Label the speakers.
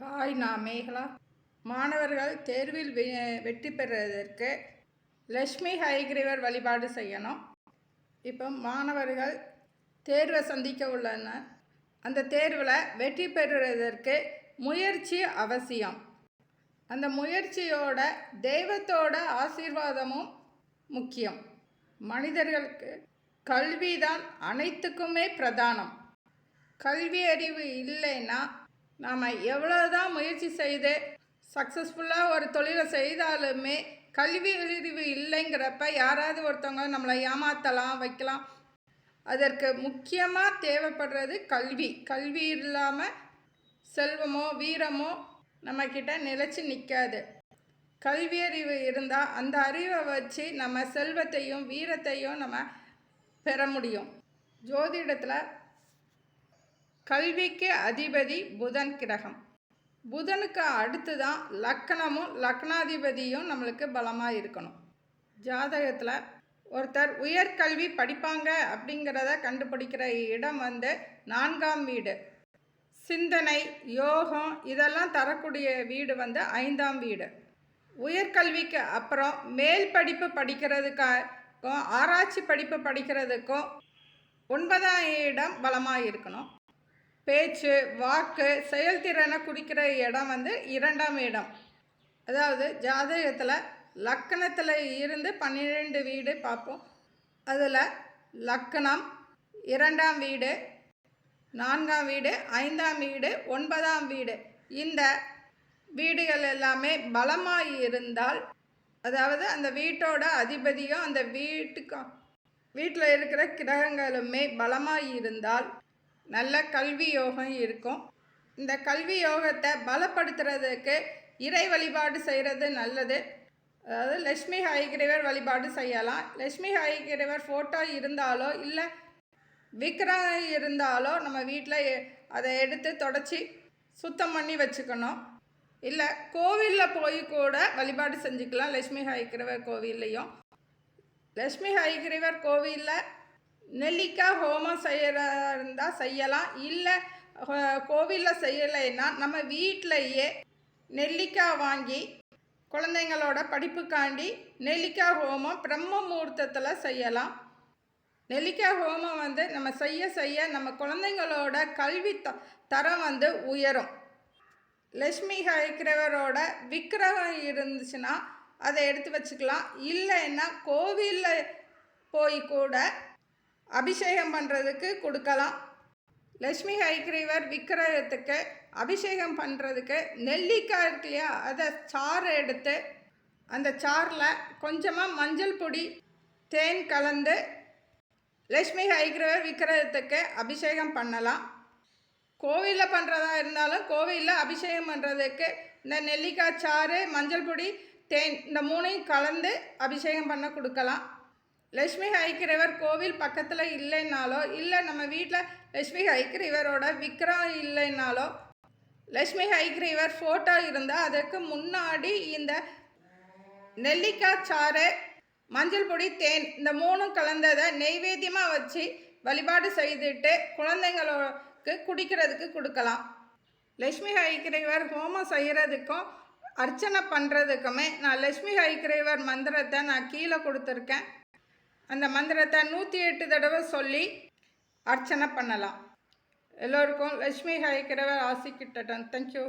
Speaker 1: Hi நான் மேகலா. மாணவர்கள் தேர்வில் வெ- வெற்றி பெறுவதற்கு லக்ஷ்மி ஹைகிரீவர் வழிபாடு செய்யணும். இப்போ மாணவர்கள் தேர்வை சந்திக்க உள்ளன அந்த தேர்வில் வெற்றி பெறுவதற்கு முயற்சி அவசியம். அந்த முயற்சியோட தெய்வத்தோட ஆசீர்வாதமும் முக்கியம். மனிதர்களுக்கு கல்விதான் அனைத்துக்குமே பிரதானம். கல்வி அறிவு இல்லைன்னா நாம் எவ்வளோதான் முயற்சி செய்து சக்ஸஸ்ஃபுல்லாக ஒரு தொழிலை செய்தாலுமே கல்வி அறிவு இல்லைங்கிறப்ப யாராவது ஒருத்தவங்க நம்மளை ஏமாற்றலாம் வைக்கலாம். அதற்கு முக்கியமாக தேவைப்படுறது கல்வி. கல்வி இல்லாமல் செல்வமோ வீரமோ நம்மக்கிட்ட நிலச்சி நிற்காது கல்வி அறிவு இருந்தால் அந்த அறிவை வச்சு நம்ம செல்வத்தையும் வீரத்தையும் நம்ம பெற முடியும். ஜோதிடத்தில் கல்விக்கு அதிபதி புதன் கிரகம். புதனுக்கு அடுத்து தான் லக்கணமும் லக்னாதிபதியும் நம்மளுக்கு பலமாக இருக்கணும். ஜாதகத்தில் ஒருத்தர் உயர்கல்வி படிப்பாங்க அப்படிங்கிறத கண்டுபிடிக்கிற இடம் வந்து நான்காம் வீடு. சிந்தனை யோகம் இதெல்லாம் தரக்கூடிய வீடு வந்து ஐந்தாம் வீடு. உயர்கல்விக்கு அப்புறம் மேல் படிப்பு படிக்கிறதுக்கும் ஆராய்ச்சி படிப்பு படிக்கிறதுக்கும் ஒன்பதாம் இடம் பலமாக இருக்கணும். பேச்சு வாக்கு செயல்திறனை குறிக்கிற இடம் வந்து இரண்டாம் இடம். அதாவது ஜாதகத்தில் லக்கணத்தில் இருந்து பன்னிரெண்டு வீடு பார்ப்போம். அதில் லக்கணம் இரண்டாம் வீடு நான்காம் வீடு ஐந்தாம் வீடு ஒன்பதாம் வீடு. இந்த வீடுகள் எல்லாமே பலமாக இருந்தால் அதாவது அந்த வீட்டோட அதிபதியும் அந்த வீட்டுக்கும் வீட்டில் இருக்கிற கிரகங்களுமே பலமாக இருந்தால் நல்ல கல்வி யோகம் இருக்கும். இந்த கல்வி யோகத்தை பலப்படுத்துறதுக்கு இறை வழிபாடு செய்கிறது நல்லது. அதாவது லக்ஷ்மி ஹைகிரீவர் வழிபாடு செய்யலாம். லக்ஷ்மி ஹைகிரீவர் ஃபோட்டோ இருந்தாலோ இல்லை விக்ரம் இருந்தாலோ நம்ம வீட்டில் அதை எடுத்து தொடச்சி சுத்தம் பண்ணி வச்சுக்கணும். இல்லை கோவிலில் போய் கூட வழிபாடு செஞ்சுக்கலாம் லக்ஷ்மி ஹைகிரவர் கோவில்லையும். லக்ஷ்மி ஹைகிரீவர் கோவிலில் நெல்லிக்காய் ஹோமம் செய்கிறதா இருந்தால் செய்யலாம். இல்லை கோவிலில் செய்யலைன்னா நம்ம வீட்டிலையே நெல்லிக்காய் வாங்கி குழந்தைங்களோட படிப்புக்காண்டி நெல்லிக்காய் ஹோமம் பிரம்ம முகூர்த்தத்தில் செய்யலாம். நெல்லிக்காய் ஹோமம் வந்து நம்ம செய்ய செய்ய நம்ம குழந்தைங்களோட கல்வி த தரம் வந்து உயரும். லக்ஷ்மி ஹைக்கிரவரோட விக்கிரகம் இருந்துச்சுன்னா அதை எடுத்து வச்சுக்கலாம். இல்லைன்னா கோவிலில் போய் கூட அபிஷேகம் பண்ணுறதுக்கு கொடுக்கலாம். லக்ஷ்மி ஹைக்ரீவர் விக்கிரகத்துக்கு அபிஷேகம் பண்ணுறதுக்கு நெல்லிக்காய் இருக்கு இல்லையா அதை சாறு எடுத்து அந்த சாறில் கொஞ்சமாக மஞ்சள் பொடி தேன் கலந்து லக்ஷ்மி ஹைக்ரீவர் விக்கிரகத்துக்கு அபிஷேகம் பண்ணலாம். கோவிலில் பண்ணுறதா இருந்தாலும் கோவிலில் அபிஷேகம் பண்ணுறதுக்கு இந்த நெல்லிக்காய் சாறு மஞ்சள் பொடி தேன் இந்த மூணையும் கலந்து அபிஷேகம் பண்ண கொடுக்கலாம். லக்ஷ்மி ஹைக்கிரவர் கோவில் பக்கத்தில் இல்லைன்னாலோ இல்லை நம்ம வீட்டில் லக்ஷ்மி ஹைக்கிரவரோட விக்ரம் இல்லைன்னாலோ லக்ஷ்மி ஹைக்கிரவர் ஃபோட்டோ இருந்தால் அதற்கு முன்னாடி இந்த நெல்லிக்காய் சாறு மஞ்சள் பொடி தேன் இந்த மூணும் கலந்ததை நெய்வேத்தியமாக வச்சு வழிபாடு செய்துட்டு குழந்தைங்களுக்கு குடிக்கிறதுக்கு கொடுக்கலாம். லக்ஷ்மி ஹைக்கிரைவர் ஹோமம் செய்கிறதுக்கும் அர்ச்சனை பண்ணுறதுக்குமே நான் லக்ஷ்மி ஹைக்கிரைவர் மந்திரத்தை நான் கீழே கொடுத்துருக்கேன். அந்த மந்திரத்தை நூற்றி எட்டு தடவை சொல்லி அர்ச்சனை பண்ணலாம். எல்லோருக்கும் லக்ஷ்மி ஹைக்கிரவர் ஆசி தேங்க்யூ